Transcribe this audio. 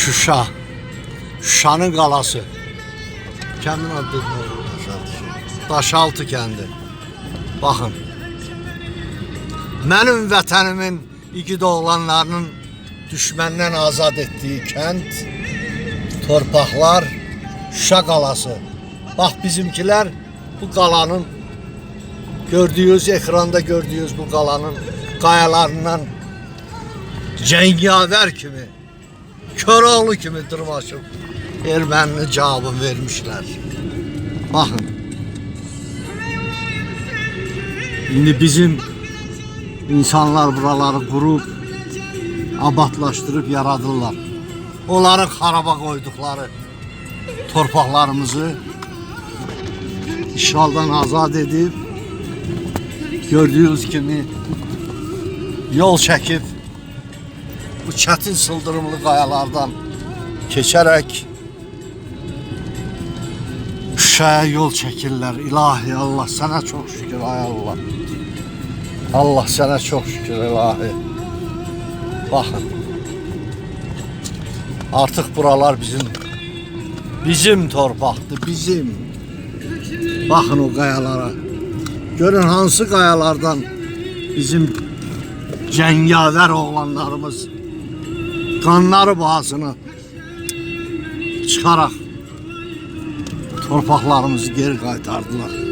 Şuşa. Şuşanın qalası. Kəndin adı? Daşaltı kəndi. Baxın. Mənim vətənimin igid oğlanlarının düşməndən azad etdiyi kənd, torpaqlar, Şuşa qalası. Bax bizimkilər bu qalanın gördüyünüz ekranda gördüyünüz bu qalanın qayalarından cəngavər kimi, Köroğlu kimi dırmaşıb erməninin cavabını vermişlər. Baxın. İndi bizim insanlar buraları qurub, abadlaşdırıb yaradırlar. Onların xaraba qoyduqları torpaqlarımızı işğaldan azad edib gördüyünüz kimi yol çəkib bu çətin sıldırımlı qayalardan keçərək Şuşaya yol çəkirlər. İlahi Allah sənə çox şükür ay Allah. Allah sənə çox şükür ilahi. Baxın. Artıq buralar bizim bizim torpaqdır, bizim. Baxın o qayalara. Görün hansı qayalardan bizim cəngavər oğlanlarımız qanları bahasına çıxaraq torpaqlarımızı geri qaytardılar.